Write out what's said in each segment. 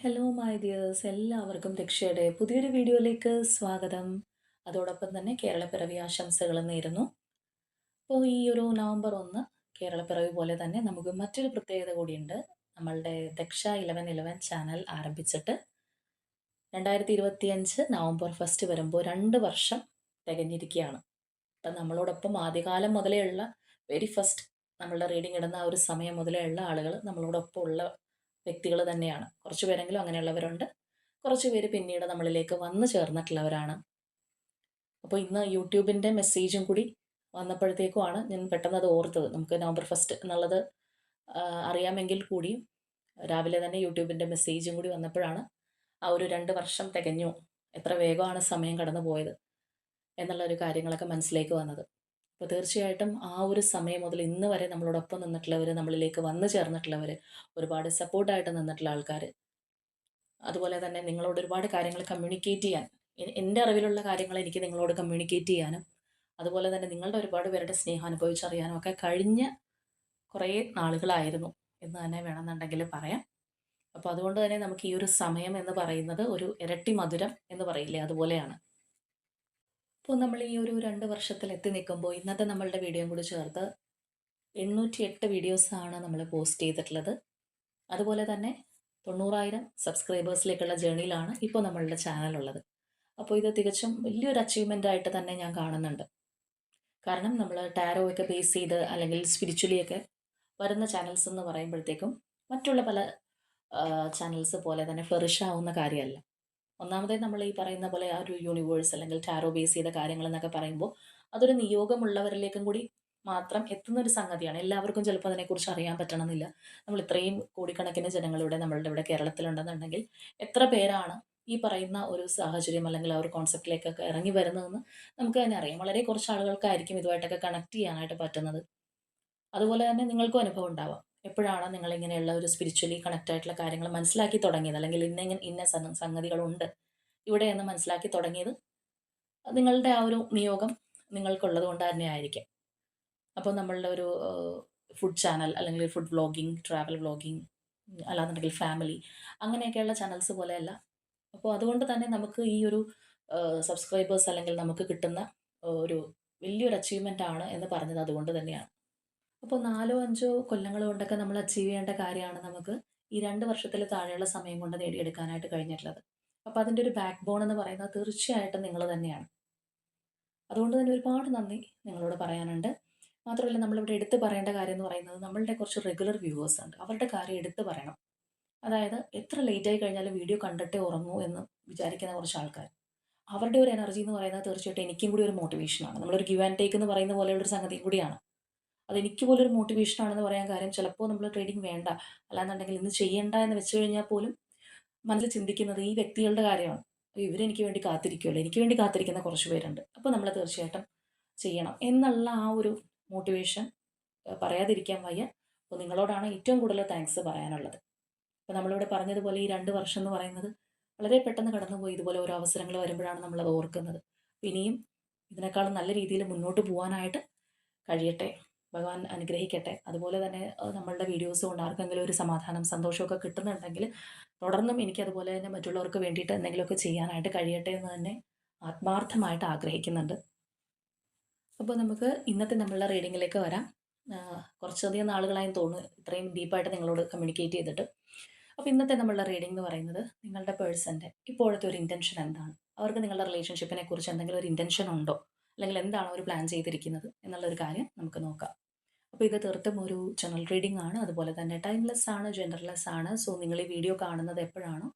Hello my dears എല്ലാവർക്കും രക്ഷയുടെ പുതിയൊരു വീഡിയോയിലേക്ക് സ്വാഗതം. അതോടൊപ്പം തന്നെ കേരളപ്പിറവി ആശംസകൾ നേരുന്നു. അപ്പോൾ ഈ ഒരു നവംബർ ഒന്ന് കേരളപ്പിറവി പോലെ തന്നെ നമുക്ക് മറ്റൊരു പ്രത്യേകത കൂടിയുണ്ട്. നമ്മളുടെ ദക്ഷ ഇലവൻ ഇലവൻ ചാനൽ ആരംഭിച്ചിട്ട് രണ്ടായിരത്തി ഇരുപത്തിയഞ്ച് നവംബർ ഫസ്റ്റ് വരുമ്പോൾ രണ്ട് വർഷം തികഞ്ഞിരിക്കുകയാണ്. അപ്പം നമ്മളോടൊപ്പം ആദ്യകാലം മുതലേ ഉള്ള വെരി ഫസ്റ്റ് നമ്മളുടെ റീഡിംഗ് ഇടുന്ന ആ ഒരു സമയം മുതലേ ഉള്ള ആളുകൾ നമ്മളോടൊപ്പം ഉള്ള വ്യക്തികൾ തന്നെയാണ്. കുറച്ച് പേരെങ്കിലും അങ്ങനെയുള്ളവരുണ്ട്. കുറച്ച് പേര് പിന്നീട് നമ്മളിലേക്ക് വന്നു ചേർന്നിട്ടുള്ളവരാണ്. അപ്പോൾ ഇന്ന് യൂട്യൂബിന്റെ മെസ്സേജും കൂടി വന്നപ്പോഴത്തേക്കുമാണ് ഞാൻ പെട്ടെന്ന് അത് ഓർത്തത്. നമുക്ക് നവംബർ ഫസ്റ്റ് എന്നുള്ളത് അറിയാമെങ്കിൽ കൂടിയും രാവിലെ തന്നെ യൂട്യൂബിന്റെ മെസ്സേജും കൂടി വന്നപ്പോഴാണ് ആ ഒരു രണ്ട് വർഷം തികഞ്ഞു. എത്ര വേഗമാണ് സമയം കടന്നു പോയത് എന്നുള്ള ഒരു കാര്യങ്ങളൊക്കെ മനസ്സിലേക്ക് വന്നത്. അപ്പോൾ തീർച്ചയായിട്ടും ആ ഒരു സമയം മുതൽ ഇന്ന് വരെ നമ്മളോടൊപ്പം നിന്നിട്ടുള്ളവർ നമ്മളിലേക്ക് വന്നു ചേർന്നിട്ടുള്ളവർ ഒരുപാട് സപ്പോർട്ടായിട്ട് നിന്നിട്ടുള്ള ആൾക്കാർ അതുപോലെ തന്നെ നിങ്ങളോട് ഒരുപാട് കാര്യങ്ങൾ കമ്മ്യൂണിക്കേറ്റ് ചെയ്യാൻ എന്റെ അറിവിലുള്ള കാര്യങ്ങൾ എനിക്ക് നിങ്ങളോട് കമ്മ്യൂണിക്കേറ്റ് ചെയ്യാനും അതുപോലെ തന്നെ നിങ്ങളുടെ ഒരുപാട് പേരുടെ സ്നേഹം അനുഭവിച്ചറിയാനും ഒക്കെ കഴിഞ്ഞ കുറേ നാളുകളായിരുന്നു എന്ന് തന്നെ വേണമെന്നുണ്ടെങ്കിൽ പറയാം. അപ്പോൾ അതുകൊണ്ട് തന്നെ നമുക്ക് ഈ ഒരു സമയം എന്ന് പറയുന്നത് ഒരു ഇരട്ടി മധുരം എന്ന് പറയില്ലേ അതുപോലെയാണ്. അപ്പോൾ നമ്മൾ ഈ ഒരു രണ്ട് വർഷത്തിൽ എത്തി നിൽക്കുമ്പോൾ ഇന്നത്തെ നമ്മളുടെ വീഡിയോയും കൂടി ചേർത്ത് എണ്ണൂറ്റി എട്ട് വീഡിയോസാണ് നമ്മൾ പോസ്റ്റ് ചെയ്തിട്ടുള്ളത്. അതുപോലെ തന്നെ തൊണ്ണൂറായിരം സബ്സ്ക്രൈബേഴ്സിലേക്കുള്ള ജേണിയിലാണ് ഇപ്പോൾ നമ്മളുടെ ചാനലുള്ളത് അപ്പോൾ ഇത് തികച്ചും വലിയൊരു അച്ചീവ്മെന്റ് ആയിട്ട് തന്നെ ഞാൻ കാണുന്നുണ്ട്. കാരണം നമ്മൾ ടാരോ ഒക്കെ ബേസ് ചെയ്ത് അല്ലെങ്കിൽ സ്പിരിച്വലിയൊക്കെ വരുന്ന ചാനൽസ് എന്ന് പറയുമ്പോഴത്തേക്കും മറ്റുള്ള പല ചാനൽസ് പോലെ തന്നെ ഫ്ലറിഷ് ആവുന്ന കാര്യമല്ല. ഒന്നാമതേ നമ്മൾ ഈ പറയുന്ന പോലെ ആ ഒരു യൂണിവേഴ്സ് അല്ലെങ്കിൽ ടാരോ ബേസ് ചെയ്ത കാര്യങ്ങൾ എന്നൊക്കെ പറയുമ്പോൾ അതൊരു നിയോഗമുള്ളവരിലേക്കും കൂടി മാത്രം എത്തുന്ന ഒരു സംഗതിയാണ്. എല്ലാവർക്കും ചിലപ്പോൾ അതിനെക്കുറിച്ച് അറിയാൻ പറ്റണമെന്നില്ല. നമ്മൾ ഇത്രയും കോടിക്കണക്കിന് ജനങ്ങളിവിടെ നമ്മളുടെ ഇവിടെ കേരളത്തിലുണ്ടെന്നുണ്ടെങ്കിൽ എത്ര പേരാണ് ഈ പറയുന്ന ഒരു സാഹചര്യം അല്ലെങ്കിൽ ആ ഒരു കോൺസെപ്റ്റിലേക്കൊക്കെ ഇറങ്ങി വരുന്നതെന്ന് നമുക്ക് തന്നെ അറിയാം. വളരെ കുറച്ച് ആളുകൾക്കായിരിക്കും ഇതുമായിട്ടൊക്കെ കണക്ട് ചെയ്യാനായിട്ട് പറ്റുന്നത്. അതുപോലെ തന്നെ നിങ്ങൾക്കും അനുഭവം ഉണ്ടാവാം. എപ്പോഴാണ് നിങ്ങൾ ഇങ്ങനെയുള്ള ഒരു സ്പിരിച്വലി കണക്റ്റ് ആയിട്ടുള്ള കാര്യങ്ങൾ മനസ്സിലാക്കി തുടങ്ങിയത്? അല്ലെങ്കിൽ ഇന്ന ഇന്ന സംഗതികളുണ്ട്. ഇവിടെ എന്ന് മനസ്സിലാക്കി തുടങ്ങിയത് നിങ്ങളുടെ ആ ഒരു നിയോഗം നിങ്ങൾക്കുള്ളത് കൊണ്ട് തന്നെ ആയിരിക്കും. അപ്പോൾ നമ്മളുടെ ഒരു ഫുഡ് ചാനൽ അല്ലെങ്കിൽ ഫുഡ് വ്ളോഗിങ് ട്രാവൽ വ്ളോഗിങ് അല്ലാന്നുണ്ടെങ്കിൽ ഫാമിലി അങ്ങനെയൊക്കെയുള്ള ചാനൽസ് പോലെയല്ല. അപ്പോൾ അതുകൊണ്ട് തന്നെ നമുക്ക് ഈ ഒരു സബ്സ്ക്രൈബേഴ്സ് അല്ലെങ്കിൽ നമുക്ക് കിട്ടുന്ന ഒരു വലിയൊരു അച്ചീവ്മെന്റ് ആണ് എന്ന് പറഞ്ഞത് അതുകൊണ്ട് തന്നെയാണ്. അപ്പോൾ നാലോ അഞ്ചോ കൊല്ലങ്ങൾ കൊണ്ടൊക്കെ നമ്മൾ അച്ചീവ് ചെയ്യേണ്ട കാര്യമാണ് നമുക്ക് ഈ രണ്ട് വർഷത്തിൽ താഴെയുള്ള സമയം കൊണ്ട് നേടിയെടുക്കാനായിട്ട് കഴിഞ്ഞിട്ടുള്ളത്. അപ്പോൾ അതിന്റെ ഒരു ബാക്ക് ബോൺ എന്ന് പറയുന്നത് തീർച്ചയായിട്ടും നിങ്ങൾ തന്നെയാണ്. അതുകൊണ്ട് തന്നെ ഒരുപാട് നന്ദി നിങ്ങളോട് പറയാനുണ്ട്. മാത്രമല്ല നമ്മളിവിടെ എടുത്തു പറയേണ്ട കാര്യം എന്ന് പറയുന്നത് നമ്മളുടെ കുറച്ച് റെഗുലർ വ്യൂവേഴ്സ് ഉണ്ട്. അവരുടെ കാര്യം എടുത്തു പറയണം. അതായത് എത്ര ലേറ്റായി കഴിഞ്ഞാലും വീഡിയോ കണ്ടിട്ടേ ഉറങ്ങൂ എന്ന് വിചാരിക്കുന്ന കുറച്ച് ആൾക്കാർ അവരുടെ ഒരു എനർജി എന്ന് പറയുന്നത് തീർച്ചയായിട്ടും എനിക്കും കൂടി ഒരു മോട്ടിവേഷനാണ് നമ്മളൊരു ഗിവ് ആൻഡ് ടേക്ക് എന്ന് പറയുന്ന പോലെയുള്ളൊരു സംഗതിയും കൂടിയാണ്. അത് എനിക്ക് പോലും ഒരു മോട്ടിവേഷൻ ആണെന്ന് പറയാൻ കാര്യം ചിലപ്പോൾ നമ്മൾ ട്രേഡിങ് വേണ്ട. അല്ലാന്നുണ്ടെങ്കിൽ ഇന്ന് ചെയ്യേണ്ട എന്ന് വെച്ച് കഴിഞ്ഞാൽ പോലും മനസ്സിൽ ചിന്തിക്കുന്നത് ഈ വ്യക്തികളുടെ കാര്യമാണ്. ഇവരെനിക്ക് വേണ്ടി കാത്തിരിക്കുമല്ലോ എനിക്ക് വേണ്ടി കാത്തിരിക്കുന്ന കുറച്ച് പേരുണ്ട്. അപ്പോൾ നമ്മൾ തീർച്ചയായിട്ടും ചെയ്യണം എന്നുള്ള ആ ഒരു മോട്ടിവേഷൻ പറയാതിരിക്കാൻ വയ്യ. അപ്പോൾ നിങ്ങളോടാണ് ഏറ്റവും കൂടുതൽ താങ്ക്സ് പറയാനുള്ളത്. അപ്പോൾ നമ്മളിവിടെ പറഞ്ഞതുപോലെ ഈ രണ്ട് വർഷം എന്ന് പറയുന്നത് വളരെ പെട്ടെന്ന് കടന്നുപോയി. ഇതുപോലെ ഓരോ അവസരങ്ങൾ വരുമ്പോഴാണ് നമ്മളത് ഓർക്കുന്നത്. ഇനിയും ഇതിനേക്കാളും നല്ല രീതിയിൽ മുന്നോട്ട് പോകാനായിട്ട് കഴിയട്ടെ. ഭഗവാൻ അനുഗ്രഹിക്കട്ടെ. അതുപോലെ തന്നെ നമ്മളുടെ വീഡിയോസ് കൊണ്ട് ആർക്കെങ്കിലും ഒരു സമാധാനം സന്തോഷമൊക്കെ കിട്ടുന്നുണ്ടെങ്കിൽ തുടർന്നും എനിക്ക് അതുപോലെ തന്നെ മറ്റുള്ളവർക്ക് വേണ്ടിയിട്ട് എന്തെങ്കിലുമൊക്കെ ചെയ്യാനായിട്ട് കഴിയട്ടെ എന്ന് തന്നെ ആത്മാർത്ഥമായിട്ട് ആഗ്രഹിക്കുന്നുണ്ട്. അപ്പോൾ നമുക്ക് ഇന്നത്തെ നമ്മളുടെ റീഡിങ്ങിലേക്ക് വരാം. കുറച്ചധികം നാളുകളായി തോന്നുന്നു ഇത്രയും ഡീപ്പായിട്ട് നിങ്ങളോട് കമ്മ്യൂണിക്കേറ്റ് ചെയ്തിട്ട്. അപ്പോൾ ഇന്നത്തെ നമ്മളുടെ റീഡിംഗ് എന്ന് പറയുന്നത് നിങ്ങളുടെ പേഴ്സന്റെ ഇപ്പോഴത്തെ ഒരു ഇന്റൻഷൻ എന്താണ്? അവർക്ക് നിങ്ങളുടെ റിലേഷൻഷിപ്പിനെ കുറിച്ച് എന്തെങ്കിലും ഒരു ഇന്റൻഷൻ ഉണ്ടോ? അല്ലെങ്കിൽ എന്താണ് അവർ പ്ലാൻ ചെയ്തിരിക്കുന്നത്? എന്നുള്ളൊരു കാര്യം നമുക്ക് നോക്കാം. അപ്പോൾ ഇത് തീർത്തും ഒരു ജനറൽ റീഡിംഗ് ആണ്. അതുപോലെ തന്നെ ടൈംലെസ് ആണ് ജെൻഡർലെസ് ആണ്. സോ നിങ്ങൾ ഈ വീഡിയോ കാണുന്നത് എപ്പോഴാണോ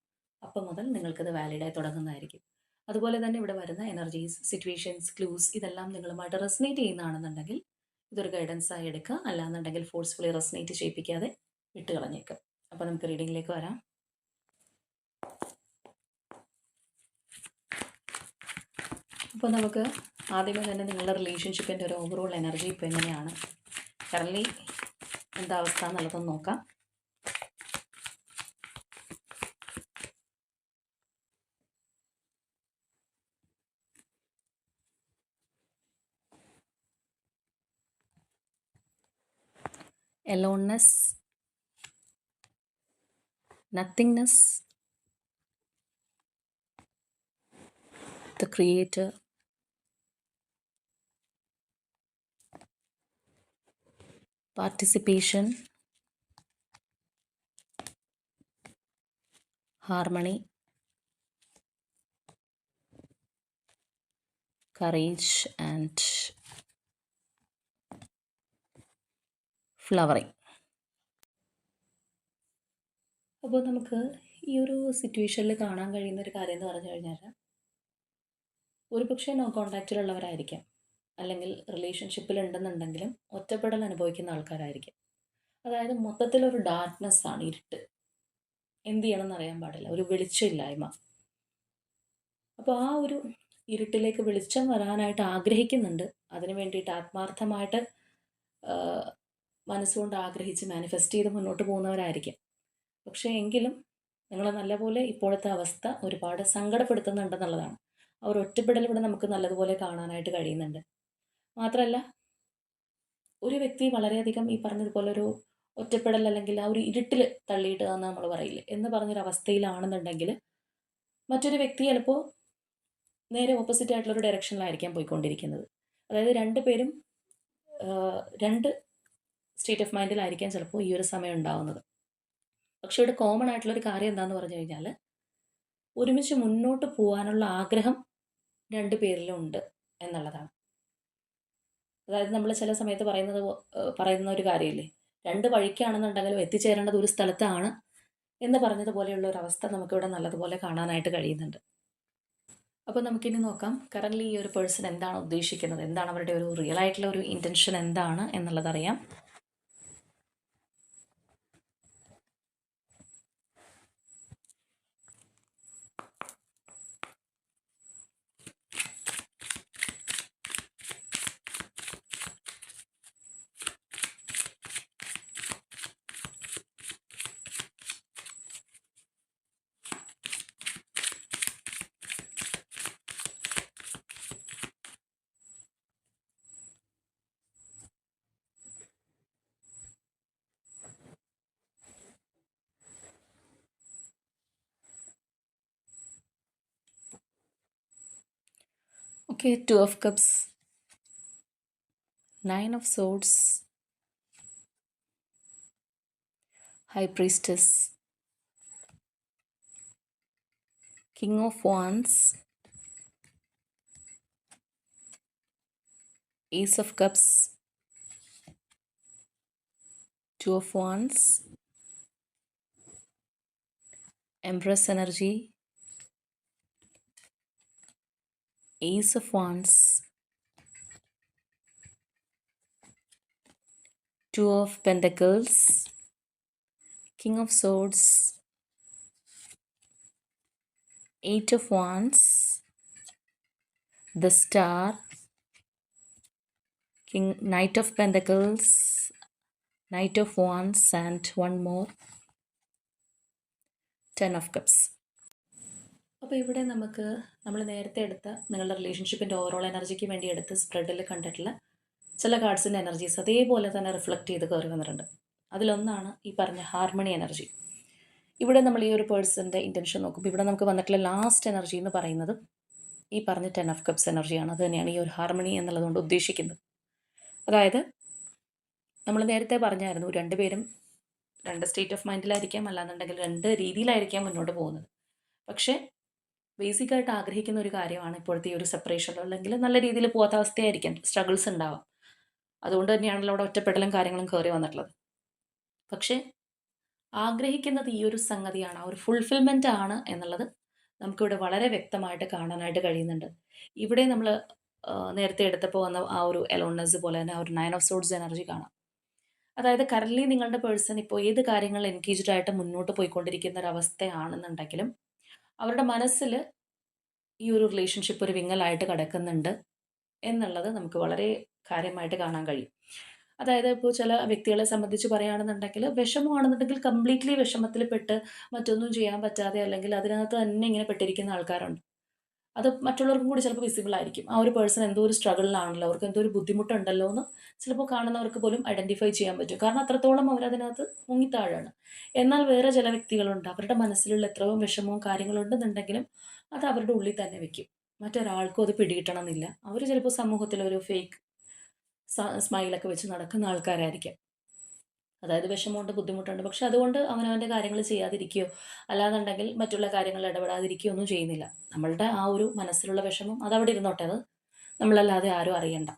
അപ്പം മുതൽ നിങ്ങൾക്കത് വാലിഡായി തുടങ്ങുന്നതായിരിക്കും. അതുപോലെ തന്നെ ഇവിടെ വരുന്ന എനർജീസ് സിറ്റുവേഷൻസ് ക്ലൂസ് ഇതെല്ലാം നിങ്ങളുമായിട്ട് റെസനേറ്റ് ചെയ്യുന്നതാണെന്നുണ്ടെങ്കിൽ ഇതൊരു ഗൈഡൻസ് ആയി എടുക്കുക. അല്ലാന്നുണ്ടെങ്കിൽ ഫോഴ്സ്ഫുള്ളി റെസനേറ്റ് ചെയ്യിപ്പിക്കാതെ വിട്ട് കളഞ്ഞേക്കും അപ്പോൾ നമുക്ക് റീഡിങ്ങിലേക്ക് വരാം. അപ്പോൾ നമുക്ക് ആദ്യമേ തന്നെ നിങ്ങളുടെ റിലേഷൻഷിപ്പിന്റെ ഒരു ഓവറോൾ എനർജി ഇപ്പോൾ എങ്ങനെയാണ്? കറലി എന്താ അവസ്ഥ എന്നുള്ളതൊന്ന് നോക്കാം. Aloneness nothingness the creator Participation, harmony, courage, and flowering. അപ്പോൾ നമുക്ക് ഈ ഒരു സിറ്റുവേഷനിൽ കാണാൻ കഴിയുന്ന ഒരു കാര്യം എന്ന് പറഞ്ഞു കഴിഞ്ഞാൽ ഒരു പക്ഷേ നോ കോണ്ടാക്റ്റിലുള്ളവരായിരിക്കാം അല്ലെങ്കിൽ റിലേഷൻഷിപ്പിൽ ഉണ്ടെന്നുണ്ടെങ്കിലും ഒറ്റപ്പെടൽ അനുഭവിക്കുന്ന ആൾക്കാരായിരിക്കും. അതായത് മൊത്തത്തിലൊരു ഡാർക്ക്നെസ്സാണ് ഇരുട്ട്. എന്ത് ചെയ്യണമെന്ന് അറിയാൻ പാടില്ല. ഒരു വെളിച്ചമില്ലായ്മ. അപ്പോൾ ആ ഒരു ഇരുട്ടിലേക്ക് വെളിച്ചം വരാനായിട്ട് ആഗ്രഹിക്കുന്നുണ്ട്. അതിനു വേണ്ടിയിട്ട് ആത്മാർത്ഥമായിട്ട് മനസ്സുകൊണ്ട് ആഗ്രഹിച്ച് മാനിഫെസ്റ്റ് ചെയ്ത് മുന്നോട്ട് പോകുന്നവരായിരിക്കും. പക്ഷേ എങ്കിലും നിങ്ങൾ നല്ലപോലെ ഇപ്പോഴത്തെ അവസ്ഥ ഒരുപാട് സങ്കടപ്പെടുത്തുന്നുണ്ടെന്നുള്ളതാണ്. അവർ ഒറ്റപ്പെടൽ ഇവിടെ നമുക്ക് നല്ലതുപോലെ കാണാനായിട്ട് കഴിയുന്നുണ്ട്. മാത്രമല്ല ഒരു വ്യക്തി വളരെയധികം ഈ പറഞ്ഞതുപോലെ ഒരു ഒറ്റപ്പെടൽ അല്ലെങ്കിൽ ആ ഒരു ഇരുട്ടിൽ തള്ളിയിട്ട് എന്ന് നമ്മൾ പറയില്ലേ? എന്ന് പറഞ്ഞൊരു അവസ്ഥയിലാണെന്നുണ്ടെങ്കിൽ മറ്റൊരു വ്യക്തി ചിലപ്പോൾ നേരെ ഓപ്പോസിറ്റ് ആയിട്ടുള്ള ഒരു ഡയറക്ഷനിലായിരിക്കാം പോയിക്കൊണ്ടിരിക്കുന്നത്. അതായത് രണ്ട് പേരും രണ്ട് സ്റ്റേറ്റ് ഓഫ് മൈൻഡിലായിരിക്കാം ചിലപ്പോൾ ഈ ഒരു സമയം ഉണ്ടാവുന്നത്. പക്ഷേ ഇവിടെ കോമൺ ആയിട്ടുള്ളൊരു കാര്യം എന്താണെന്ന് പറഞ്ഞു കഴിഞ്ഞാൽ ഒരുമിച്ച് മുന്നോട്ട് പോകാനുള്ള ആഗ്രഹം രണ്ട് പേരിലും ഉണ്ട് എന്നുള്ളതാണ്. അതായത് നമ്മൾ ചില സമയത്ത് പറയുന്നത് പറയുന്ന ഒരു കാര്യമില്ലേ രണ്ട് വഴിക്കാണെന്നുണ്ടെങ്കിലും എത്തിച്ചേരേണ്ടത് ഒരു സ്ഥലത്താണ് എന്ന് പറഞ്ഞതുപോലെയുള്ള ഒരു അവസ്ഥ നമുക്കിവിടെ നല്ലതുപോലെ കാണാനായിട്ട് കഴിയുന്നുണ്ട്. അപ്പോൾ നമുക്കിനി നോക്കാം കറന്റ്ലി ഈ ഒരു പേഴ്സൺ എന്താണ് ഉദ്ദേശിക്കുന്നത്? എന്താണ് അവരുടെ ഒരു റിയൽ ആയിട്ടുള്ള ഒരു ഇന്റൻഷൻ എന്താണ് എന്നുള്ളതറിയാം. Okay, Two of Cups, Nine of Swords, High Priestess, King of Wands, Ace of Cups, Two of Wands, Empress energy, Ace of Wands, Two of Pentacles, King of Swords, Eight of Wands, the Star, King Knight of Pentacles, Knight of Wands, and one more, Ten of Cups. അപ്പോൾ ഇവിടെ നമുക്ക് നമ്മൾ നേരത്തെ എടുത്ത നിങ്ങളുടെ റിലേഷൻഷിപ്പിന്റെ overall എനർജിക്ക് വേണ്ടി എടുത്ത് സ്പ്രെഡിൽ കണ്ടിട്ടുള്ള ചില കാർഡ്സിന്റെ എനർജീസ് അതേപോലെ തന്നെ റിഫ്ലക്റ്റ് ചെയ്ത് കയറി വന്നിട്ടുണ്ട്. അതിലൊന്നാണ് ഈ പറഞ്ഞ ഹാർമണി എനർജി ഇവിടെ നമ്മൾ ഈ ഒരു പേഴ്സന്റെ ഇന്റൻഷൻ നോക്കുമ്പോൾ ഇവിടെ നമുക്ക് വന്നിട്ടുള്ള ലാസ്റ്റ് എനർജി എന്ന് പറയുന്നത് ഈ പറഞ്ഞ ടെൻ ഓഫ് കപ്സ് എനർജിയാണ് അത് തന്നെയാണ് ഈ ഒരു ഹാർമണി എന്നുള്ളതുകൊണ്ട് ഉദ്ദേശിക്കുന്നത്. അതായത് നമ്മൾ നേരത്തെ പറഞ്ഞായിരുന്നു രണ്ടുപേരും രണ്ട് സ്റ്റേറ്റ് ഓഫ് മൈൻഡിലായിരിക്കാം അല്ലാന്നുണ്ടെങ്കിൽ രണ്ട് രീതിയിലായിരിക്കാം മുന്നോട്ട് പോകുന്നത്. പക്ഷേ ബേസിക്കായിട്ട് ആഗ്രഹിക്കുന്ന ഒരു കാര്യമാണ് ഇപ്പോഴത്തെ ഈ ഒരു സെപ്പറേഷൻ അല്ലെങ്കിൽ നല്ല രീതിയിൽ പോകാത്ത അവസ്ഥയായിരിക്കും സ്ട്രഗിൾസ് ഉണ്ടാവാം. അതുകൊണ്ട് തന്നെയാണല്ലോ അവിടെ ഒറ്റപ്പെടലും കാര്യങ്ങളും കയറി വന്നിട്ടുള്ളത്. പക്ഷേ ആഗ്രഹിക്കുന്നത് ഈ ഒരു സംഗതിയാണ് ആ ഒരു ഫുൾഫിൽമെന്റ് ആണ് എന്നുള്ളത് നമുക്കിവിടെ വളരെ വ്യക്തമായിട്ട് കാണാനായിട്ട് കഴിയുന്നുണ്ട്. ഇവിടെ നമ്മൾ നേരത്തെ എടുത്തപ്പോൾ വന്ന ആ ഒരു എലോണസ് പോലെ തന്നെ ആ ഒരു നയൻ ഓഫ് സോഡ്സ് എനർജി കാണാം. അതായത് കറൻലി നിങ്ങളുടെ പേഴ്സൺ ഇപ്പോൾ ഏത് കാര്യങ്ങൾ എൻഗേജ്ഡ് ആയിട്ട് മുന്നോട്ട് പോയിക്കൊണ്ടിരിക്കുന്ന ഒരു അവസ്ഥയാണെന്നുണ്ടെങ്കിലും അവരുടെ മനസ്സിൽ ഈ ഒരു റിലേഷൻഷിപ്പ് ഒരു വിങ്ങലായിട്ട് കിടക്കുന്നുണ്ട് എന്നുള്ളത് നമുക്ക് വളരെ കാര്യമായിട്ട് കാണാൻ കഴിയും. അതായത് ഇപ്പോൾ ചില വ്യക്തികളെ സംബന്ധിച്ച് പറയുകയാണെന്നുണ്ടെങ്കിൽ വിഷമമാണെന്നുണ്ടെങ്കിൽ കംപ്ലീറ്റ്ലി വിഷമത്തിൽ പെട്ട് മറ്റൊന്നും ചെയ്യാൻ പറ്റാതെ അല്ലെങ്കിൽ അതിനകത്ത് തന്നെ ഇങ്ങനെ പെട്ടിരിക്കുന്ന ആൾക്കാരുണ്ട്. അത് മറ്റുള്ളവർക്കും കൂടി ചിലപ്പോൾ വിസിബിൾ ആയിരിക്കും. ആ ഒരു പേഴ്സൺ എന്തോ ഒരു സ്ട്രഗിളിലാണല്ലോ അവർക്ക് എന്തോ ഒരു ബുദ്ധിമുട്ടുണ്ടല്ലോ എന്ന് ചിലപ്പോൾ കാണുന്നവർക്ക് പോലും ഐഡന്റിഫൈ ചെയ്യാൻ പറ്റും. കാരണം അത്രത്തോളം അവരതിനകത്ത് മുങ്ങിത്താഴാണ്. എന്നാൽ വേറെ ചില വ്യക്തികളുണ്ട്. അവരുടെ മനസ്സിലുള്ള എത്രയോ വിഷമവും കാര്യങ്ങളുണ്ടെന്നുണ്ടെങ്കിലും അത് അവരുടെ ഉള്ളിൽ തന്നെ വെക്കും. മറ്റൊരാൾക്കും അത് പിടികിട്ടണമെന്നില്ല. അവർ ചിലപ്പോൾ സമൂഹത്തിലൊരു ഫേക്ക് സ്മൈലൊക്കെ വെച്ച് നടക്കുന്ന ആൾക്കാരായിരിക്കാം. അതായത് വിഷമമുണ്ട് ബുദ്ധിമുട്ടുണ്ട്. പക്ഷെ അതുകൊണ്ട് അവനവന്റെ കാര്യങ്ങൾ ചെയ്യാതിരിക്കുകയോ അല്ലാന്നുണ്ടെങ്കിൽ മറ്റുള്ള കാര്യങ്ങളിൽ ഇടപെടാതിരിക്കുകയോ ഒന്നും ചെയ്യുന്നില്ല. നമ്മളുടെ ആ ഒരു മനസ്സിലുള്ള വിഷമം അതവിടെ ഇരുന്നോട്ടെ അത്. നമ്മളല്ലാതെ ആരും അറിയണ്ട.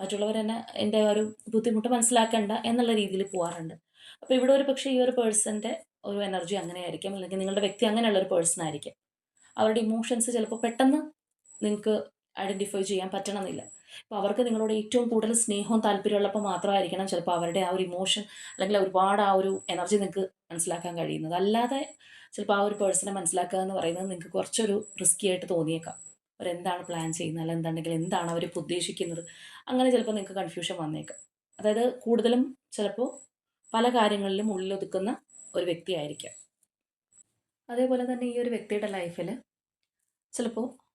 മറ്റുള്ളവർ തന്നെ എന്റെ ഒരു ബുദ്ധിമുട്ട് മനസ്സിലാക്കണ്ട എന്നുള്ള രീതിയിൽ പോകാറുണ്ട് അപ്പോൾ ഇവിടെ ഒരു പക്ഷേ ഈ ഒരു പേഴ്സന്റെ ഒരു എനർജി അങ്ങനെയായിരിക്കും. അല്ലെങ്കിൽ നിങ്ങളുടെ വ്യക്തി അങ്ങനെയുള്ള ഒരു പേഴ്സൺ ആയിരിക്കും. അവരുടെ ഇമോഷൻസ് ചിലപ്പോൾ പെട്ടെന്ന് നിങ്ങൾക്ക് ഐഡന്റിഫൈ ചെയ്യാൻ പറ്റണമെന്നില്ല. അപ്പോൾ അവർക്ക് നിങ്ങളോട് ഏറ്റവും കൂടുതൽ സ്നേഹവും താല്പര്യമുള്ളപ്പോൾ മാത്രമായിരിക്കണം ചിലപ്പോൾ അവരുടെ ആ ഒരു ഇമോഷൻ അല്ലെങ്കിൽ ഒരുപാട് ആ ഒരു എനർജി നിങ്ങൾക്ക് മനസ്സിലാക്കാൻ കഴിയുന്നത്. അല്ലാതെ ചിലപ്പോൾ ആ ഒരു പേഴ്സണെ മനസ്സിലാക്കുക എന്ന് പറയുന്നത് നിങ്ങൾക്ക് കുറച്ചൊരു റിസ്ക്കി ആയിട്ട് തോന്നിയേക്കാം. അവരെന്താണ് പ്ലാൻ ചെയ്യുന്നത്? അല്ല എന്താണെങ്കിൽ എന്താണ് അവർ ഉദ്ദേശിക്കുന്നത്? അങ്ങനെ ചിലപ്പോൾ നിങ്ങൾക്ക് കൺഫ്യൂഷൻ വന്നേക്കാം. അതായത് കൂടുതലും ചിലപ്പോൾ പല കാര്യങ്ങളിലും ഉള്ളിലൊതുക്കുന്ന ഒരു വ്യക്തിയായിരിക്കാം. അതേപോലെ തന്നെ ഈ ഒരു വ്യക്തിയുടെ ലൈഫിൽ ചിലപ്പോൾ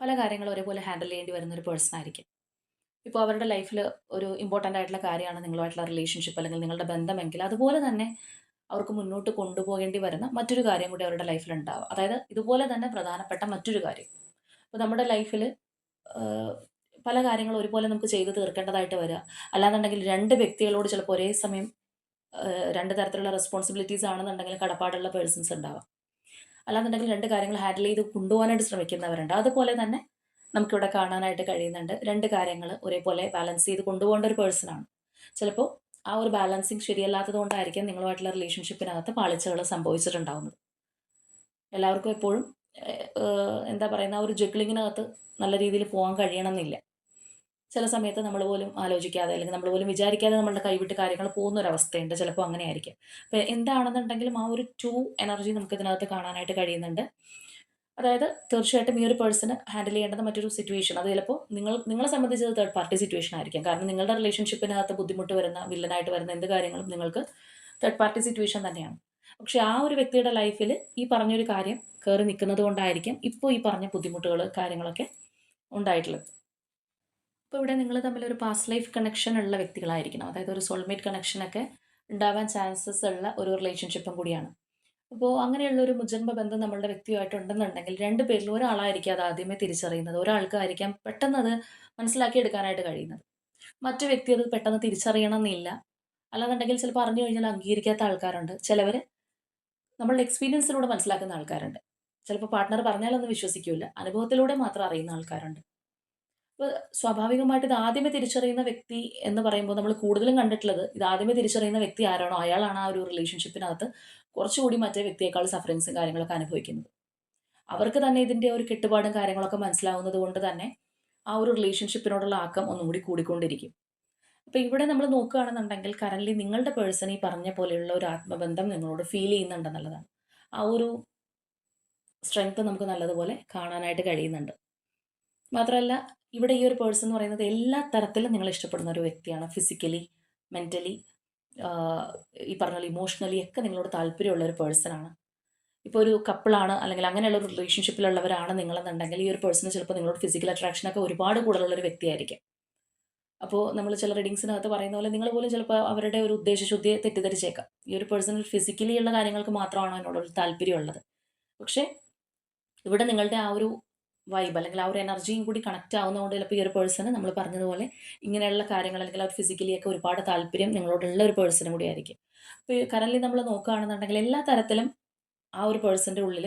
പല കാര്യങ്ങളും ഒരേപോലെ ഹാൻഡിൽ ചെയ്യേണ്ടി വരുന്ന ഒരു പേഴ്സൺ ആയിരിക്കും. ഇപ്പോൾ അവരുടെ ലൈഫിൽ ഒരു ഇമ്പോർട്ടന്റ് ആയിട്ടുള്ള കാര്യമാണ് നിങ്ങളുമായിട്ടുള്ള റിലേഷൻഷിപ്പ് അല്ലെങ്കിൽ നിങ്ങളുടെ ബന്ധമെങ്കിൽ അതുപോലെ തന്നെ അവർക്ക് മുന്നോട്ട് കൊണ്ടുപോകേണ്ടി വരുന്ന മറ്റൊരു കാര്യം കൂടി അവരുടെ ലൈഫിൽ ഉണ്ടാവും. അതായത് ഇതുപോലെ തന്നെ പ്രധാനപ്പെട്ട മറ്റൊരു കാര്യം. അപ്പോൾ നമ്മുടെ ലൈഫിൽ പല കാര്യങ്ങളും ഒരുപോലെ നമുക്ക് ചെയ്ത് തീർക്കേണ്ടതായിട്ട് വരിക. അല്ലാന്നുണ്ടെങ്കിൽ രണ്ട് വ്യക്തികളോട് ചിലപ്പോൾ ഒരേ സമയം രണ്ട് തരത്തിലുള്ള റെസ്പോൺസിബിലിറ്റീസ് ആണെന്നുണ്ടെങ്കിൽ കടപ്പാടുള്ള പേഴ്സൺസ് ഉണ്ടാവാം. അല്ലാന്നുണ്ടെങ്കിൽ രണ്ട് കാര്യങ്ങൾ ഹാൻഡിൽ ചെയ്ത് കൊണ്ടുപോകാനായിട്ട് ശ്രമിക്കുന്നവരുണ്ട്. അതുപോലെ തന്നെ നമുക്കിവിടെ കാണാനായിട്ട് കഴിയുന്നുണ്ട് രണ്ട് കാര്യങ്ങൾ ഒരേപോലെ ബാലൻസ് ചെയ്ത് കൊണ്ടുപോകേണ്ട ഒരു പേഴ്സണാണ് ചിലപ്പോൾ ആ ഒരു ബാലൻസിങ് ശരിയല്ലാത്തത് കൊണ്ടായിരിക്കും നിങ്ങളുമായിട്ടുള്ള റിലേഷൻഷിപ്പിനകത്ത് പാളിച്ചകൾ സംഭവിച്ചിട്ടുണ്ടാവുന്നത്. എല്ലാവർക്കും എപ്പോഴും എന്താ പറയുന്ന ആ ഒരു ജഗ്ലിങ്ങിനകത്ത് നല്ല രീതിയിൽ പോകാൻ കഴിയണമെന്നില്ല. ചില സമയത്ത് നമ്മൾ പോലും ആലോചിക്കാതെ അല്ലെങ്കിൽ നമ്മൾ പോലും വിചാരിക്കാതെ നമ്മളുടെ കൈവിട്ട് കാര്യങ്ങൾ പോകുന്ന ഒരു അവസ്ഥയുണ്ട് ചിലപ്പോൾ അങ്ങനെ ആയിരിക്കും അപ്പോൾ എന്താണെന്നുണ്ടെങ്കിലും ആ ഒരു ടു എനർജി നമുക്ക് ഇതിനകത്ത് കാണാനായിട്ട് കഴിയുന്നുണ്ട്. അതായത് തീർച്ചയായിട്ടും ഈ ഒരു പേഴ്സണ് ഹാൻഡിൽ ചെയ്യേണ്ടത് മറ്റൊരു സിറ്റുവേഷൻ അത് ചിലപ്പോൾ നിങ്ങൾ നിങ്ങളെ സംബന്ധിച്ചത് തേർഡ് പാർട്ടി സിറ്റുവേഷൻ ആയിരിക്കും. കാരണം നിങ്ങളുടെ റിലേഷൻഷിപ്പിനകത്ത് ബുദ്ധിമുട്ട് വരുന്ന വില്ലനായിട്ട് വരുന്ന എന്ത് കാര്യങ്ങളും നിങ്ങൾക്ക് തേർഡ് പാർട്ടി സിറ്റുവേഷൻ തന്നെയാണ്. പക്ഷേ ആ ഒരു വ്യക്തിയുടെ ലൈഫിൽ ഈ പറഞ്ഞൊരു കാര്യം കയറി നിൽക്കുന്നത് കൊണ്ടായിരിക്കും ഇപ്പോൾ ഈ പറഞ്ഞ ബുദ്ധിമുട്ടുകൾ കാര്യങ്ങളൊക്കെ ഉണ്ടായിട്ടുള്ളത്. അപ്പോൾ ഇവിടെ നിങ്ങൾ തമ്മിൽ ഒരു പാസ്റ്റ് ലൈഫ് കണക്ഷൻ ഉള്ള വ്യക്തികളായിരിക്കണം. അതായത് ഒരു സോൾമേറ്റ് കണക്ഷനൊക്കെ ഉണ്ടാവാൻ ചാൻസസ് ഉള്ള ഒരു റിലേഷൻഷിപ്പും കൂടിയാണ്. അപ്പോൾ അങ്ങനെയുള്ള ഒരു മുജന്മ ബന്ധം നമ്മളുടെ വ്യക്തിയുമായിട്ടുണ്ടെന്നുണ്ടെങ്കിൽ രണ്ട് പേരിൽ ഒരാളായിരിക്കും അത് ആദ്യമേ തിരിച്ചറിയുന്നത്. ഒരാൾക്കായിരിക്കാം പെട്ടെന്ന് അത് മനസ്സിലാക്കി എടുക്കാനായിട്ട് കഴിയുന്നത്. മറ്റു വ്യക്തി അത് പെട്ടെന്ന് തിരിച്ചറിയണം എന്നില്ല അല്ലാന്നുണ്ടെങ്കിൽ ചിലപ്പോൾ അറിഞ്ഞു കഴിഞ്ഞാൽ അംഗീകരിക്കാത്ത ആൾക്കാരുണ്ട്. ചിലവർ നമ്മളുടെ എക്സ്പീരിയൻസിലൂടെ മനസ്സിലാക്കുന്ന ആൾക്കാരുണ്ട്. ചിലപ്പോൾ പാർട്ട്ണർ പറഞ്ഞാലൊന്നും വിശ്വസിക്കില്ല അനുഭവത്തിലൂടെ മാത്രം അറിയുന്ന ആൾക്കാരുണ്ട്. അപ്പോൾ സ്വാഭാവികമായിട്ട് ഇത് ആദ്യമേ തിരിച്ചറിയുന്ന വ്യക്തി എന്ന് പറയുമ്പോൾ നമ്മൾ കൂടുതലും കണ്ടിട്ടുള്ളത് ഇത് ആദ്യമേ തിരിച്ചറിയുന്ന വ്യക്തി ആരാണോ? അയാളാണ് ആ ഒരു റിലേഷൻഷിപ്പിനകത്ത് കുറച്ചുകൂടി മറ്റേ വ്യക്തിയേക്കാൾ സഫറിങ്സും കാര്യങ്ങളൊക്കെ അനുഭവിക്കുന്നത്. അവർക്ക് തന്നെ ഇതിന്റെ ഒരു കെട്ടുപാടും കാര്യങ്ങളൊക്കെ മനസ്സിലാവുന്നത് കൊണ്ട് തന്നെ ആ ഒരു റിലേഷൻഷിപ്പിനോടുള്ള ആക്കം ഒന്നും കൂടി കൂടിക്കൊണ്ടിരിക്കും. അപ്പോൾ ഇവിടെ നമ്മൾ നോക്കുകയാണെന്നുണ്ടെങ്കിൽ കറൻലി നിങ്ങളുടെ പേഴ്സൺ ഈ പറഞ്ഞ പോലെയുള്ള ഒരു ആത്മബന്ധം നിങ്ങളോട് ഫീൽ ചെയ്യുന്നുണ്ടെന്നുള്ളതാണ്. ആ ഒരു സ്ട്രെങ്ത് നമുക്ക് നല്ലതുപോലെ കാണാനായിട്ട് കഴിയുന്നുണ്ട്. മാത്രമല്ല ഇവിടെ ഈ ഒരു പേഴ്സൺ എന്ന് പറയുന്നത് എല്ലാ തരത്തിലും നിങ്ങൾ ഇഷ്ടപ്പെടുന്ന ഒരു വ്യക്തിയാണ്. ഫിസിക്കലി മെന്റലി ഈ പറഞ്ഞ പോലെ ഇമോഷണലി ഒക്കെ നിങ്ങളോട് താല്പര്യമുള്ള ഒരു പേഴ്സണാണ് ഇപ്പോൾ ഒരു കപ്പിളാണ് അല്ലെങ്കിൽ അങ്ങനെയുള്ള ഒരു റിലേഷൻഷിപ്പിലുള്ളവരാണ് നിങ്ങളെന്നുണ്ടെങ്കിൽ ഈ ഒരു പേഴ്സണ് ചിലപ്പോൾ നിങ്ങളോട് ഫിസിക്കൽ അട്രാക്ഷനൊക്കെ ഒരുപാട് കൂടുതലുള്ള ഒരു വ്യക്തിയായിരിക്കും. അപ്പോൾ നമ്മൾ ചില റീഡിങ്സിനകത്ത് പറയുന്ന പോലെ നിങ്ങൾ പോലും ചിലപ്പോൾ അവരുടെ ഒരു ഉദ്ദേശശുദ്ധിയെ തെറ്റിദ്ധരിച്ചേക്കാം. ഈ ഒരു പേഴ്സണൽ ഫിസിക്കലി ഉള്ള കാര്യങ്ങൾക്ക് മാത്രമാണ് എന്നോടൊരു താല്പര്യമുള്ളത്. പക്ഷേ ഇവിടെ നിങ്ങളുടെ ആ ഒരു വൈബ് അല്ലെങ്കിൽ ആ ഒരു എനർജിയും കൂടി കണക്റ്റ് ആവുന്നതുകൊണ്ട് ചിലപ്പോൾ ഈ ഒരു പേഴ്സണ് നമ്മൾ പറഞ്ഞതുപോലെ ഇങ്ങനെയുള്ള കാര്യങ്ങൾ അല്ലെങ്കിൽ ആ ഒരു ഫിസിക്കലി ഒക്കെ ഒരുപാട് താല്പര്യം നിങ്ങളോടുള്ള ഒരു പേഴ്സണും കൂടി ആയിരിക്കും. അപ്പോൾ കറൻലി നമ്മൾ നോക്കുകയാണെന്നുണ്ടെങ്കിൽ എല്ലാ തരത്തിലും ആ ഒരു പേഴ്സന്റെ ഉള്ളിൽ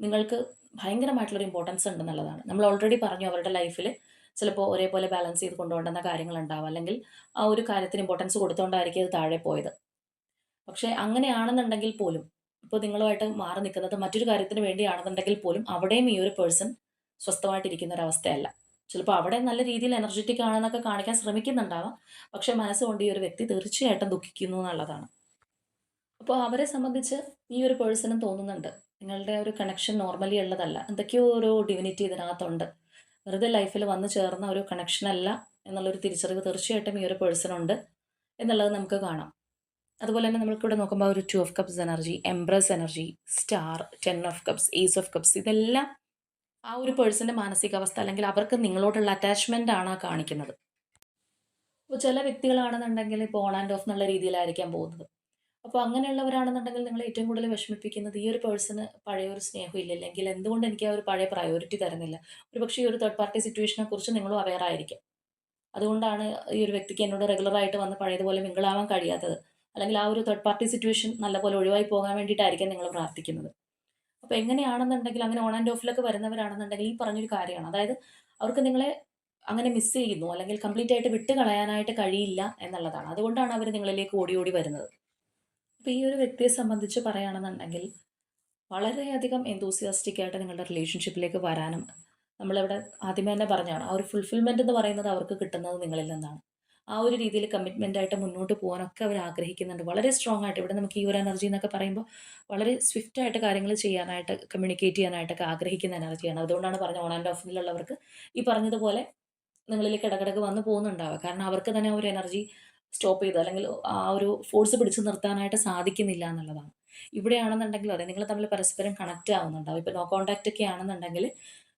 നിങ്ങൾക്ക് ഭയങ്കരമായിട്ടുള്ളൊരു ഇമ്പോർട്ടൻസ് ഉണ്ടെന്നുള്ളതാണ് നമ്മൾ ഓൾറെഡി പറഞ്ഞു അവരുടെ ലൈഫിൽ ചിലപ്പോൾ ഒരേപോലെ ബാലൻസ് ചെയ്ത് കൊണ്ടുപോകേണ്ടുന്ന കാര്യങ്ങളുണ്ടാവും അല്ലെങ്കിൽ ആ ഒരു കാര്യത്തിന് ഇമ്പോർട്ടൻസ് കൊടുത്തുകൊണ്ടായിരിക്കും അത് താഴെ പോയത്. പക്ഷേ അങ്ങനെയാണെന്നുണ്ടെങ്കിൽ പോലും ഇപ്പോൾ നിങ്ങളുമായിട്ട് മാറി നിൽക്കുന്നത് മറ്റൊരു കാര്യത്തിന് വേണ്ടിയാണെന്നുണ്ടെങ്കിൽ പോലും അവിടെയും ഈ ഒരു പേഴ്സൺ സ്വസ്ഥമായിട്ടിരിക്കുന്ന ഒരവസ്ഥയല്ല ചിലപ്പോൾ അവിടെ നല്ല രീതിയിൽ എനർജറ്റിക് ആണെന്നൊക്കെ കാണിക്കാൻ ശ്രമിക്കുന്നുണ്ടാവാം. പക്ഷെ മനസ്സുകൊണ്ട് ഈ ഒരു വ്യക്തി തീർച്ചയായിട്ടും ദുഃഖിക്കുന്നു എന്നുള്ളതാണ്. അപ്പോൾ അവരെ സംബന്ധിച്ച് ഈ ഒരു പേഴ്സണും തോന്നുന്നുണ്ട്. നിങ്ങളുടെ ഒരു കണക്ഷൻ നോർമലി ഉള്ളതല്ല. എന്തൊക്കെയോ ഒരു ഡിവിനിറ്റി ഇതിനകത്തുണ്ട്. വെറുതെ ലൈഫിൽ വന്നു ചേർന്ന ഒരു കണക്ഷനല്ല എന്നുള്ളൊരു തിരിച്ചറിവ് തീർച്ചയായിട്ടും ഈ ഒരു പേഴ്സണുണ്ട് എന്നുള്ളത് നമുക്ക് കാണാം. അതുപോലെ തന്നെ നമ്മൾക്കിവിടെ നോക്കുമ്പോൾ ഒരു two of cups energy embrace energy star ten of cups ace of cups ഇതെല്ലാം ആ ഒരു പേഴ്സന്റെ മാനസികാവസ്ഥ അല്ലെങ്കിൽ അവർക്ക് നിങ്ങളോടുള്ള അറ്റാച്ച്മെന്റ് ആണ് കാണിക്കുന്നത്. അപ്പോൾ ചില വ്യക്തികളാണെന്നുണ്ടെങ്കിൽ ഇപ്പോൾ ഓൺ ആൻഡ് ഓഫ് എന്നുള്ള രീതിയിലായിരിക്കാം പോകുന്നത്. അപ്പോൾ അങ്ങനെയുള്ളവരാണെന്നുണ്ടെങ്കിൽ നിങ്ങൾ ഏറ്റവും കൂടുതൽ വിഷമിപ്പിക്കുന്നത് ഈ ഒരു പേഴ്സണ് പഴയൊരു സ്നേഹം ഇല്ല അല്ലെങ്കിൽ എന്തുകൊണ്ട് എനിക്ക് ആ ഒരു പഴയ പ്രയോറിറ്റി തരുന്നില്ല? ഒരുപക്ഷേ ഈ ഒരു തേർഡ് പാർട്ടി സിറ്റുവേഷനെ കുറിച്ച് നിങ്ങളും അവെയർ ആയിരിക്കും. അതുകൊണ്ടാണ് ഈ ഒരു വ്യക്തിക്ക് എന്നോട് റെഗുലറായിട്ട് വന്ന് പഴയതുപോലെ മിങ്കിളാവാൻ കഴിയാത്തത്. അല്ലെങ്കിൽ ആ ഒരു തേർഡ് പാർട്ടി സിറ്റുവേഷൻ നല്ലപോലെ ഒഴിവായി പോകാൻ വേണ്ടിയിട്ടായിരിക്കും നിങ്ങൾ പ്രാർത്ഥിക്കുന്നത്. അപ്പോൾ എങ്ങനെയാണെന്നുണ്ടെങ്കിൽ അങ്ങനെ ഓൺ ആൻഡ് ഓഫിലൊക്കെ വരുന്നവരാണെന്നുണ്ടെങ്കിൽ ഈ പറഞ്ഞൊരു കാര്യമാണ്. അതായത് അവർക്ക് നിങ്ങളെ അങ്ങനെ മിസ് ചെയ്യുന്നു അല്ലെങ്കിൽ കംപ്ലീറ്റ് ആയിട്ട് വിട്ട് കളയാനായിട്ട് കഴിയില്ല എന്നുള്ളതാണ്. അതുകൊണ്ടാണ് അവർ നിങ്ങളിലേക്ക് ഓടി ഓടി വരുന്നത്. അപ്പോൾ ഈ ഒരു വ്യക്തിയെ സംബന്ധിച്ച് പറയുകയാണെന്നുണ്ടെങ്കിൽ വളരെയധികം എന്തൂസിയാസ്റ്റിക് ആയിട്ട് നിങ്ങളുടെ റിലേഷൻഷിപ്പിലേക്ക് വരാനും നമ്മളിവിടെ ആദ്യമേ തന്നെ പറഞ്ഞാണ് ആ ഒരു ഫുൾഫിൽമെന്റ് എന്ന് പറയുന്നത് അവർക്ക് കിട്ടുന്നത് നിങ്ങളിൽ നിന്നാണ്. ആ ഒരു രീതിയിൽ കമ്മിറ്റ്മെന്റ് ആയിട്ട് മുന്നോട്ട് പോകാനൊക്കെ അവർ ആഗ്രഹിക്കുന്നുണ്ട്. വളരെ സ്ട്രോങ് ആയിട്ട് ഇവിടെ നമുക്ക് ഈ ഒരു എനർജി എന്നൊക്കെ പറയുമ്പോൾ വളരെ സ്വിഫ്റ്റ് ആയിട്ട് കാര്യങ്ങൾ ചെയ്യാനായിട്ട് കമ്മ്യൂണിക്കേറ്റ് ചെയ്യാനായിട്ടൊക്കെ ആഗ്രഹിക്കുന്ന എനർജിയാണ് അതുകൊണ്ടാണ് പറഞ്ഞത് ഓൺ ആൻഡ് ഓഫിലുള്ളവർക്ക് ഈ പറഞ്ഞതുപോലെ നിങ്ങളിലേക്ക് ഇടകിടക്ക് വന്ന് പോകുന്നുണ്ടാവുക. കാരണം അവർക്ക് തന്നെ ഒരു എനർജി സ്റ്റോപ്പ് ചെയ്ത് അല്ലെങ്കിൽ ആ ഒരു ഫോഴ്സ് പിടിച്ചു നിർത്താനായിട്ട് സാധിക്കുന്നില്ല എന്നുള്ളതാണ്. ഇവിടെയാണെന്നുണ്ടെങ്കിൽ അതെ നിങ്ങൾ തമ്മിൽ പരസ്പരം കണക്റ്റ് ആവുന്നുണ്ടാവും. ഇപ്പോൾ നോ കോൺടാക്റ്റ് ഒക്കെ ആണെന്നുണ്ടെങ്കിൽ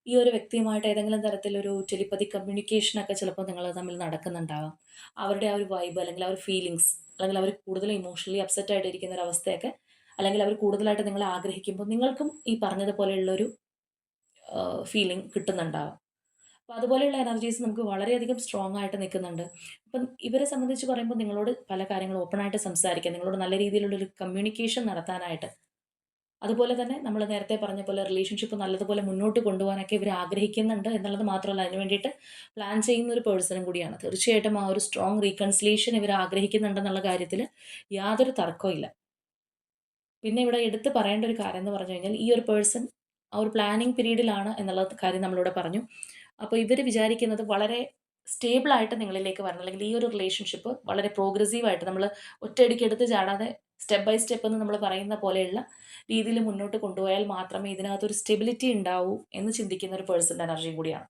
ഈ ഒരു വ്യക്തിയുമായിട്ട് ഏതെങ്കിലും തരത്തിലൊരു ടെലിപ്പതി കമ്മ്യൂണിക്കേഷനൊക്കെ ചിലപ്പോൾ നിങ്ങൾ തമ്മിൽ നടക്കുന്നുണ്ടാവാം. അവരുടെ ആ ഒരു വൈബ് അല്ലെങ്കിൽ ആ ഒരു ഫീലിങ്സ് അല്ലെങ്കിൽ അവർ കൂടുതൽ ഇമോഷണലി അപ്സെറ്റ് ആയിട്ട് ഇരിക്കുന്ന ഒരു അവസ്ഥയൊക്കെ അല്ലെങ്കിൽ അവർ കൂടുതലായിട്ട് നിങ്ങളെ ആഗ്രഹിക്കുമ്പോൾ നിങ്ങൾക്കും ഈ പറഞ്ഞതുപോലെയുള്ളൊരു ഫീലിംഗ് കിട്ടുന്നുണ്ടാവാം. അപ്പോൾ അതുപോലെയുള്ള എനർജീസ് നമുക്ക് വളരെയധികം സ്ട്രോങ് ആയിട്ട് നിൽക്കുന്നുണ്ട്. അപ്പം ഇവരെ സംബന്ധിച്ച് പറയുമ്പോൾ നിങ്ങളോട് പല കാര്യങ്ങളും ഓപ്പണായിട്ട് സംസാരിക്കാൻ നിങ്ങളോട് നല്ല രീതിയിലുള്ളൊരു കമ്മ്യൂണിക്കേഷൻ നടത്താനായിട്ട് അതുപോലെ തന്നെ നമ്മൾ നേരത്തെ പറഞ്ഞ പോലെ റിലേഷൻഷിപ്പ് നല്ലതുപോലെ മുന്നോട്ട് കൊണ്ടുപോകാനൊക്കെ ഇവർ ആഗ്രഹിക്കുന്നുണ്ട് എന്നുള്ളത് മാത്രമല്ല അതിന് വേണ്ടിയിട്ട് പ്ലാൻ ചെയ്യുന്ന ഒരു പേഴ്സണും കൂടിയാണ്. തീർച്ചയായിട്ടും ആ ഒരു സ്ട്രോങ് റീകൺസിലേഷൻ ഇവർ ആഗ്രഹിക്കുന്നുണ്ടെന്നുള്ള കാര്യത്തിൽ യാതൊരു തർക്കവും ഇല്ല. പിന്നെ ഇവിടെ എടുത്ത് പറയേണ്ട ഒരു കാര്യം എന്ന് പറഞ്ഞു കഴിഞ്ഞാൽ ഈ ഒരു പേഴ്സൺ ആ ഒരു പ്ലാനിങ് പീരീഡിലാണ് എന്നുള്ള കാര്യം നമ്മളിവിടെ പറഞ്ഞു. അപ്പോൾ ഇവർ വിചാരിക്കുന്നത് വളരെ സ്റ്റേബിളായിട്ട് നിങ്ങളിലേക്ക് വരണം. അല്ലെങ്കിൽ ഈ ഒരു റിലേഷൻഷിപ്പ് വളരെ പ്രോഗ്രസീവായിട്ട് നമ്മൾ ഒറ്റയടിക്ക് എടുത്ത് ചാടാതെ സ്റ്റെപ്പ് ബൈ സ്റ്റെപ്പ് എന്ന് നമ്മൾ പറയുന്ന പോലെയുള്ള രീതിയിൽ മുന്നോട്ട് കൊണ്ടുപോയാൽ മാത്രമേ ഇതിനകത്തൊരു സ്റ്റെബിലിറ്റി ഉണ്ടാവൂ എന്ന് ചിന്തിക്കുന്ന ഒരു പേഴ്സന്റെ എനർജിയും കൂടിയാണ്.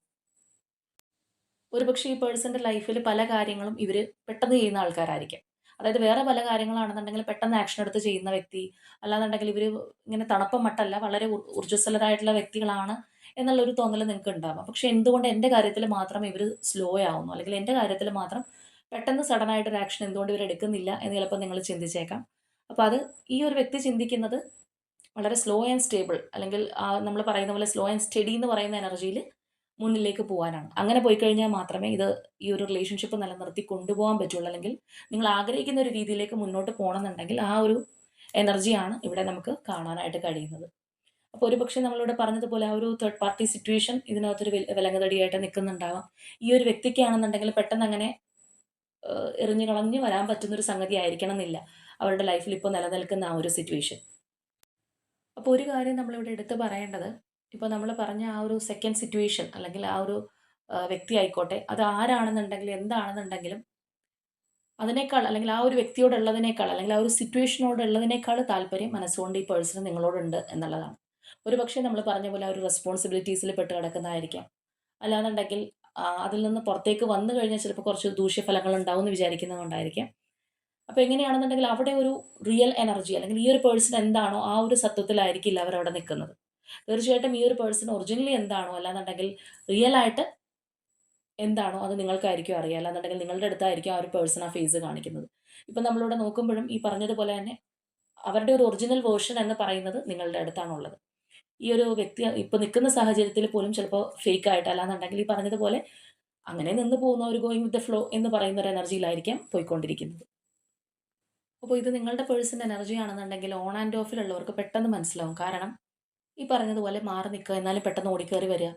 ഒരുപക്ഷെ ഈ പേഴ്സന്റെ ലൈഫിൽ പല കാര്യങ്ങളും ഇവർ പെട്ടെന്ന് ചെയ്യുന്ന ആൾക്കാരായിരിക്കും. അതായത് വേറെ പല കാര്യങ്ങളാണെന്നുണ്ടെങ്കിൽ പെട്ടെന്ന് ആക്ഷൻ എടുത്ത് ചെയ്യുന്ന വ്യക്തി അല്ലാന്നുണ്ടെങ്കിൽ ഇവർ ഇങ്ങനെ തണുപ്പം മട്ടല്ല വളരെ ഊർജസ്വലരായിട്ടുള്ള വ്യക്തികളാണ് എന്നുള്ളൊരു തോന്നൽ നിങ്ങൾക്ക് ഉണ്ടാവാം. പക്ഷെ എന്തുകൊണ്ട് എന്റെ കാര്യത്തിൽ മാത്രം ഇവർ സ്ലോ ആവുന്നു? അല്ലെങ്കിൽ എന്റെ കാര്യത്തിൽ മാത്രം പെട്ടെന്ന് സഡൻ ആയിട്ട് ഒരു ആക്ഷൻ എന്തുകൊണ്ട് ഇവർ എടുക്കുന്നില്ല എന്ന് ചിലപ്പോൾ നിങ്ങൾ ചിന്തിച്ചേക്കാം. അപ്പോൾ അത് ഈ ഒരു വ്യക്തി ചിന്തിക്കുന്നത് വളരെ സ്ലോ ആൻഡ് സ്റ്റേബിൾ അല്ലെങ്കിൽ നമ്മൾ പറയുന്ന പോലെ സ്ലോ ആൻഡ് സ്റ്റഡി എന്ന് പറയുന്ന എനർജിയിൽ മുന്നിലേക്ക് പോകാനാണ് അങ്ങനെ പോയി കഴിഞ്ഞാൽ മാത്രമേ ഇത് ഈ ഒരു റിലേഷൻഷിപ്പ് നിലനിർത്തി കൊണ്ടുപോകാൻ പറ്റുള്ളൂ. അല്ലെങ്കിൽ നിങ്ങൾ ആഗ്രഹിക്കുന്ന ഒരു രീതിയിലേക്ക് മുന്നോട്ട് പോകണമെന്നുണ്ടെങ്കിൽ ആ ഒരു എനർജിയാണ് ഇവിടെ നമുക്ക് കാണാനായിട്ട് കഴിയുന്നത്. അപ്പോൾ ഒരു പക്ഷേ നമ്മളിവിടെ പറഞ്ഞതുപോലെ ആ ഒരു തേർഡ് പാർട്ടി സിറ്റുവേഷൻ ഇതിനകത്തൊരു വിലങ്ങതടിയായിട്ട് നിൽക്കുന്നുണ്ടാവാം. ഈ ഒരു വ്യക്തിക്കാണെന്നുണ്ടെങ്കിൽ പെട്ടെന്ന് അങ്ങനെ എറിഞ്ഞു കളഞ്ഞു വരാൻ പറ്റുന്നൊരു സംഗതി ആയിരിക്കണം എന്നില്ല അവരുടെ ലൈഫിൽ ഇപ്പോൾ നിലനിൽക്കുന്ന ആ ഒരു സിറ്റുവേഷൻ അപ്പോൾ ഒരു കാര്യം നമ്മളിവിടെ എടുത്ത് പറയേണ്ടത് ഇപ്പോൾ നമ്മൾ പറഞ്ഞ ആ ഒരു സെക്കൻഡ് സിറ്റുവേഷൻ അല്ലെങ്കിൽ ആ ഒരു വ്യക്തി ആയിക്കോട്ടെ അത് ആരാണെന്നുണ്ടെങ്കിലും എന്താണെന്നുണ്ടെങ്കിലും അതിനേക്കാൾ അല്ലെങ്കിൽ ആ ഒരു വ്യക്തിയോടുള്ളതിനേക്കാൾ അല്ലെങ്കിൽ ആ ഒരു സിറ്റുവേഷനോടുള്ളതിനേക്കാൾ താല്പര്യം മനസ്സുകൊണ്ട് ഈ പേഴ്സൺ നിങ്ങളോടുണ്ട് എന്നുള്ളതാണ്. ഒരു പക്ഷേ നമ്മൾ പറഞ്ഞ പോലെ ആ ഒരു റെസ്പോൺസിബിലിറ്റീസിൽ പെട്ട് കിടക്കുന്നതായിരിക്കാം. അല്ലാന്നുണ്ടെങ്കിൽ അതിൽ നിന്ന് പുറത്തേക്ക് വന്നു കഴിഞ്ഞാൽ ചിലപ്പോൾ കുറച്ച് ദൂഷ്യഫലങ്ങൾ ഉണ്ടാവും എന്ന് വിചാരിക്കുന്നതുകൊണ്ടായിരിക്കാം അപ്പോൾ എങ്ങനെയാണെന്നുണ്ടെങ്കിൽ അവിടെ ഒരു റിയൽ എനർജി അല്ലെങ്കിൽ ഈ ഒരു പേഴ്സൺ എന്താണോ ആ ഒരു സത്വത്തിലായിരിക്കില്ല അവരവിടെ നിൽക്കുന്നത്. തീർച്ചയായിട്ടും ഈ ഒരു പേഴ്സൺ ഒറിജിനലി എന്താണോ അല്ലാന്നുണ്ടെങ്കിൽ റിയൽ ആയിട്ട് എന്താണോ അത് നിങ്ങൾക്കായിരിക്കും അറിയാം അല്ലാന്നുണ്ടെങ്കിൽ നിങ്ങളുടെ അടുത്തായിരിക്കും ആ ഒരു പേഴ്സൺ ആ ഫേസ് കാണിക്കുന്നത്. ഇപ്പം നമ്മളിവിടെ നോക്കുമ്പോഴും ഈ പറഞ്ഞതുപോലെ തന്നെ അവരുടെ ഒരു ഒറിജിനൽ വേർഷൻ എന്ന് പറയുന്നത് നിങ്ങളുടെ അടുത്താണുള്ളത്. ഈ ഒരു വ്യക്തി ഇപ്പോൾ നിൽക്കുന്ന സാഹചര്യത്തിൽ പോലും ചിലപ്പോൾ ഫേക്ക് ആയിട്ട് അല്ലാന്നുണ്ടെങ്കിൽ ഈ പറഞ്ഞതുപോലെ അങ്ങനെ നിന്ന് പോകുന്ന ഒരു ഗോയിങ് വിത്ത് ദ ഫ്ലോ എന്ന് പറയുന്ന ഒരു എനർജിയിലായിരിക്കാം പോയിക്കൊണ്ടിരിക്കുന്നത്. അപ്പോൾ ഇത് നിങ്ങളുടെ പേഴ്സന്റെ എനർജി ആണെന്നുണ്ടെങ്കിൽ ഓൺ ആൻഡ് ഓഫിലുള്ളവർക്ക് പെട്ടെന്ന് മനസ്സിലാവും. കാരണം ഈ പറഞ്ഞതുപോലെ മാറി നിൽക്കുക എന്നാലും പെട്ടെന്ന് ഓടിക്കയറി വരിക.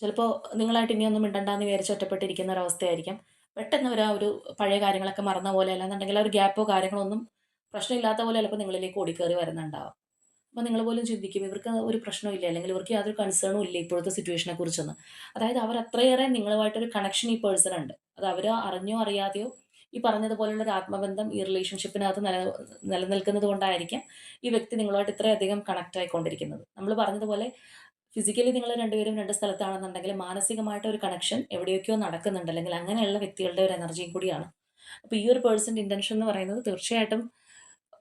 ചിലപ്പോൾ നിങ്ങളായിട്ട് ഇനിയൊന്നും മിണ്ടണ്ടെന്ന് വിചാരിച്ച് ഒറ്റപ്പെട്ടിരിക്കുന്ന ഒരവസ്ഥയായിരിക്കും പെട്ടെന്ന് ഒരു ഒരു പഴയ കാര്യങ്ങളൊക്കെ മറന്ന പോലെ അല്ലാന്നുണ്ടെങ്കിൽ ആ ഒരു ഗ്യാപ്പോ കാര്യങ്ങളൊന്നും പ്രശ്നമില്ലാത്ത പോലെ ചിലപ്പോൾ നിങ്ങളിലേക്ക് ഓടിക്കയറി വരുന്നുണ്ടാവും. അപ്പോൾ നിങ്ങൾ പോലും ചിന്തിക്കും ഇവർക്ക് ഒരു പ്രശ്നമില്ല അല്ലെങ്കിൽ ഇവർക്ക് യാതൊരു കൺസേണും ഇല്ല ഇപ്പോഴത്തെ സിറ്റുവേഷനെ കുറിച്ചൊന്നും. അതായത് അവർ അത്രയേറെ നിങ്ങളുമായിട്ടൊരു കണക്ഷൻ ഈ പേഴ്സൺ ഉണ്ട്. അത് അവർ അറിഞ്ഞോ അറിയാതെയോ ഈ പറഞ്ഞതുപോലുള്ള ഒരു ആത്മബന്ധം ഈ റിലേഷൻഷിപ്പിനകത്ത് നില നിലനിൽക്കുന്നത് കൊണ്ടായിരിക്കാം ഈ വ്യക്തി നിങ്ങളുമായിട്ട് ഇത്രയധികം കണക്റ്റ് ആയിക്കൊണ്ടിരിക്കുന്നത്. നമ്മൾ പറഞ്ഞതുപോലെ ഫിസിക്കലി നിങ്ങൾ രണ്ടുപേരും രണ്ട് സ്ഥലത്താണെന്നുണ്ടെങ്കിൽ മാനസികമായിട്ട് ഒരു കണക്ഷൻ എവിടെയൊക്കെയോ നടക്കുന്നുണ്ട്. അല്ലെങ്കിൽ അങ്ങനെയുള്ള വ്യക്തികളുടെ ഒരു എനർജിയും കൂടിയാണ്. അപ്പോൾ ഈ ഒരു പേഴ്സന്റെ ഇന്റൻഷൻ എന്ന് പറയുന്നത് തീർച്ചയായിട്ടും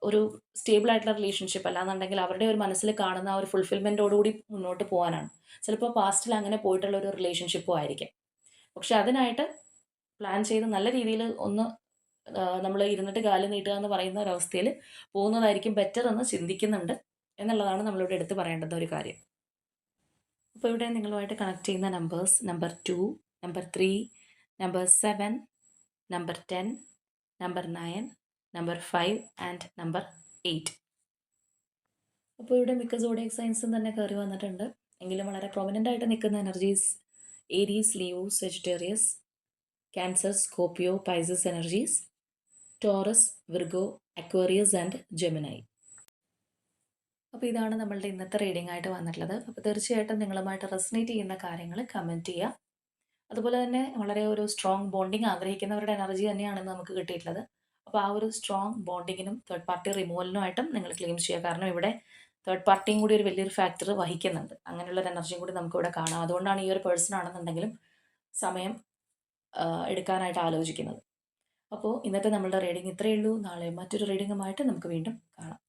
ഒരു സ്റ്റേബിൾ ആയിട്ടുള്ള റിലേഷൻഷിപ്പ് അല്ലാന്നുണ്ടെങ്കിൽ അവരുടെ ഒരു മനസ്സിൽ കാണുന്ന ആ ഒരു ഫുൾഫിൽമെന്റോടുകൂടി മുന്നോട്ട് പോകാനാണ്. ചിലപ്പോൾ പാസ്റ്റിൽ അങ്ങനെ പോയിട്ടുള്ള ഒരു റിലേഷൻഷിപ്പും ആയിരിക്കും. പക്ഷെ അതിനായിട്ട് പ്ലാൻ ചെയ്ത് നല്ല രീതിയിൽ ഒന്ന് നമ്മൾ ഇരുന്നിട്ട് കാൽ നീട്ടുക എന്ന് പറയുന്ന ഒരവസ്ഥയിൽ പോകുന്നതായിരിക്കും ബെറ്റർ എന്ന് ചിന്തിക്കുന്നുണ്ട്. എന്നുള്ളതാണ് നമ്മളിവിടെ എടുത്ത് പറയേണ്ടുന്ന ഒരു കാര്യം. അപ്പോൾ ഇവിടെ നിങ്ങളുമായിട്ട് കണക്ട് ചെയ്യുന്ന numbers number two number three number seven number ten number nine number five and number eight അപ്പോൾ ഇവിടെ മിക്ക സോഡിയക് സയൻസും തന്നെ കയറി വന്നിട്ടുണ്ട്. എങ്കിലും വളരെ പ്രൊമിനന്റ് ആയിട്ട് നിൽക്കുന്ന energies Aries Leo Sagittarius Cancer Scorpio Pisces energies Taurus Virgo Aquarius and Gemini അപ്പോൾ ഇതാണ് നമ്മളുടെ ഇന്നത്തെ റീഡിംഗ് ആയിട്ട് വന്നിട്ടുള്ളത്. അപ്പോൾ തീർച്ചയായിട്ടും നിങ്ങളുമായിട്ട് റെസനേറ്റ് ചെയ്യുന്ന കാര്യങ്ങൾ കമന്റ് ചെയ്യുക. അതുപോലെ തന്നെ വളരെ ഒരു സ്ട്രോങ് ബോണ്ടിങ് ആഗ്രഹിക്കുന്നവരുടെ എനർജി തന്നെയാണ് നമുക്ക് കിട്ടിയിട്ടുള്ളത്. അപ്പോൾ ആ ഒരു സ്ട്രോങ് ബോണ്ടിങ്ങിനും തേർഡ് പാർട്ടി റിമൂവലിനുമായിട്ടും നിങ്ങൾ ക്ലെയിം ചെയ്യുക. കാരണം ഇവിടെ തേർഡ് പാർട്ടിയും കൂടി ഒരു വലിയൊരു ഫാക്ടർ വഹിക്കുന്നുണ്ട്. അങ്ങനെയുള്ള ഒരു എനർജിയും കൂടി നമുക്ക് ഇവിടെ കാണാം. അതുകൊണ്ടാണ് ഈ ഒരു പേഴ്സൺ ആണെന്നുണ്ടെങ്കിലും സമയം എടുക്കാനായിട്ട് ആലോചിക്കുന്നത്. അപ്പോൾ ഇന്നത്തെ നമ്മളുടെ റീഡിംഗ് ഇത്രയേ ഉള്ളൂ. നാളെ മറ്റൊരു റീഡിങ്ങുമായിട്ട് നമുക്ക് വീണ്ടും കാണാം.